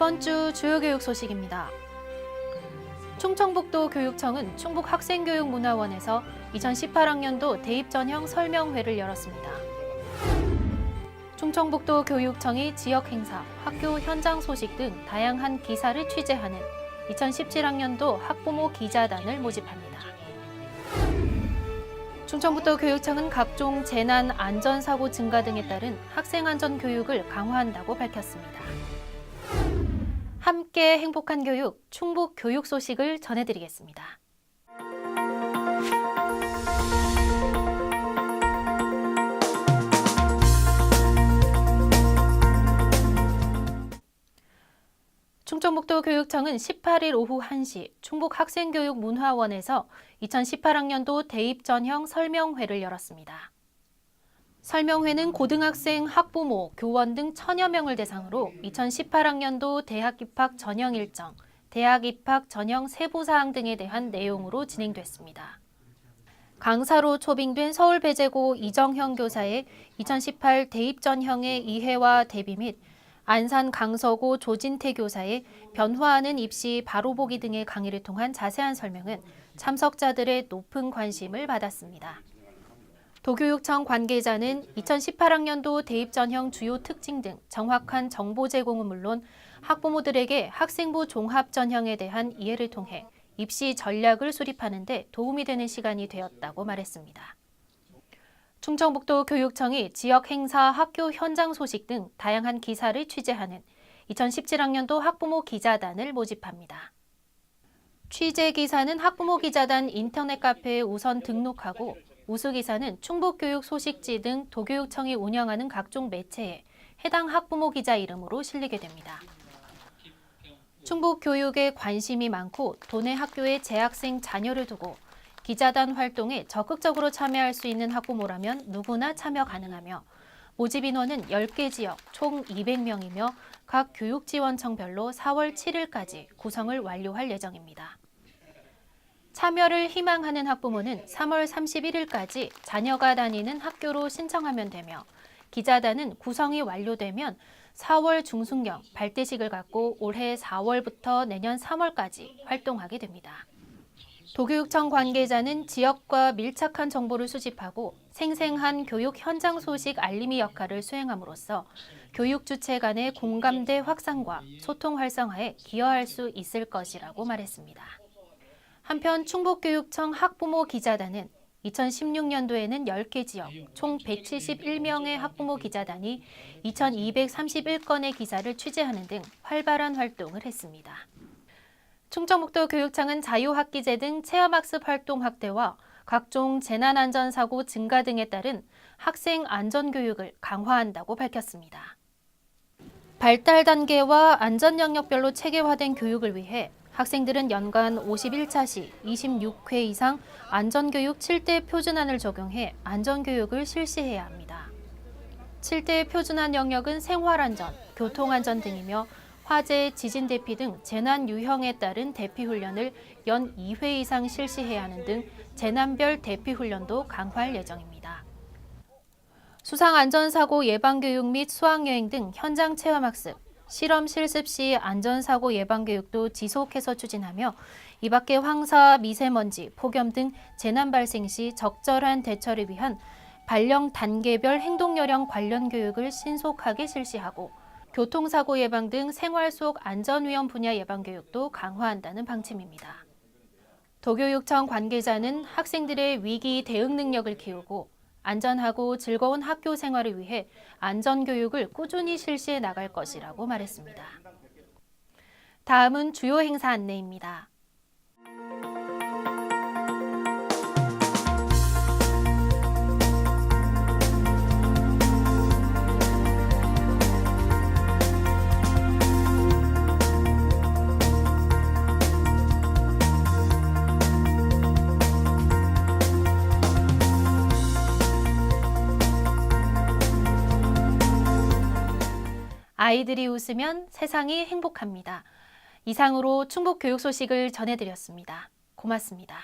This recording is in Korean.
이번 주 주요 교육 소식입니다. 충청북도 교육청은 충북 학생교육문화원에서 2018학년도 대입 전형 설명회를 열었습니다. 충청북도 교육청이 지역 행사, 학교 현장 소식 등 다양한 기사를 취재하는 2017학년도 학부모 기자단을 모집합니다. 충청북도 교육청은 각종 재난 안전사고 증가 등에 따른 학생 안전 교육을 강화한다고 밝혔습니다. 함께 행복한 교육, 충북 교육 소식을 전해드리겠습니다. 충청북도 교육청은 18일 오후 1시 충북학생교육문화원에서 2018학년도 대입 전형 설명회를 열었습니다. 설명회는 고등학생, 학부모, 교원 등 천여 명을 대상으로 2018학년도 대학 입학 전형 일정, 대학 입학 전형 세부 사항 등에 대한 내용으로 진행됐습니다. 강사로 초빙된 서울배재고 이정형 교사의 2018 대입 전형의 이해와 대비 및 안산 강서고 조진태 교사의 변화하는 입시 바로 보기 등의 강의를 통한 자세한 설명은 참석자들의 높은 관심을 받았습니다. 도교육청 관계자는 2018학년도 대입 전형 주요 특징 등 정확한 정보 제공은 물론 학부모들에게 학생부 종합 전형에 대한 이해를 통해 입시 전략을 수립하는 데 도움이 되는 시간이 되었다고 말했습니다. 충청북도 교육청이 지역 행사, 학교 현장 소식 등 다양한 기사를 취재하는 2017학년도 학부모 기자단을 모집합니다. 취재 기사는 학부모 기자단 인터넷 카페에 우선 등록하고 우수 기사는 충북교육 소식지 등 도교육청이 운영하는 각종 매체에 해당 학부모 기자 이름으로 실리게 됩니다. 충북 교육에 관심이 많고 도내 학교에 재학생 자녀를 두고 기자단 활동에 적극적으로 참여할 수 있는 학부모라면 누구나 참여 가능하며 모집 인원은 10개 지역 총 200명이며 각 교육지원청별로 4월 7일까지 구성을 완료할 예정입니다. 참여를 희망하는 학부모는 3월 31일까지 자녀가 다니는 학교로 신청하면 되며 기자단은 구성이 완료되면 4월 중순경 발대식을 갖고 올해 4월부터 내년 3월까지 활동하게 됩니다. 도교육청 관계자는 지역과 밀착한 정보를 수집하고 생생한 교육 현장 소식 알림이 역할을 수행함으로써 교육 주체 간의 공감대 확산과 소통 활성화에 기여할 수 있을 것이라고 말했습니다. 한편 충북교육청 학부모 기자단은 2016년도에는 10개 지역 총 171명의 학부모 기자단이 2231건의 기사를 취재하는 등 활발한 활동을 했습니다. 충청북도 교육청은 자유학기제 등 체험학습 활동 확대와 각종 재난안전사고 증가 등에 따른 학생 안전교육을 강화한다고 밝혔습니다. 발달 단계와 안전 영역별로 체계화된 교육을 위해 학생들은 연간 51차 시 26회 이상 안전교육 7대 표준안을 적용해 안전교육을 실시해야 합니다. 7대 표준안 영역은 생활안전, 교통안전 등이며 화재, 지진 대피 등 재난 유형에 따른 대피 훈련을 연 2회 이상 실시해야 하는 등 재난별 대피 훈련도 강화할 예정입니다. 수상 안전사고 예방 교육 및 수학여행 등 현장 체험 학습, 실험 실습 시 안전사고 예방 교육도 지속해서 추진하며 이 밖에 황사, 미세먼지, 폭염 등 재난 발생 시 적절한 대처를 위한 발령 단계별 행동요령 관련 교육을 신속하게 실시하고 교통사고 예방 등 생활 속 안전위험 분야 예방 교육도 강화한다는 방침입니다. 도교육청 관계자는 학생들의 위기 대응 능력을 키우고 안전하고 즐거운 학교 생활을 위해 안전교육을 꾸준히 실시해 나갈 것이라고 말했습니다. 다음은 주요 행사 안내입니다. 아이들이 웃으면 세상이 행복합니다. 이상으로 충북 교육 소식을 전해드렸습니다. 고맙습니다.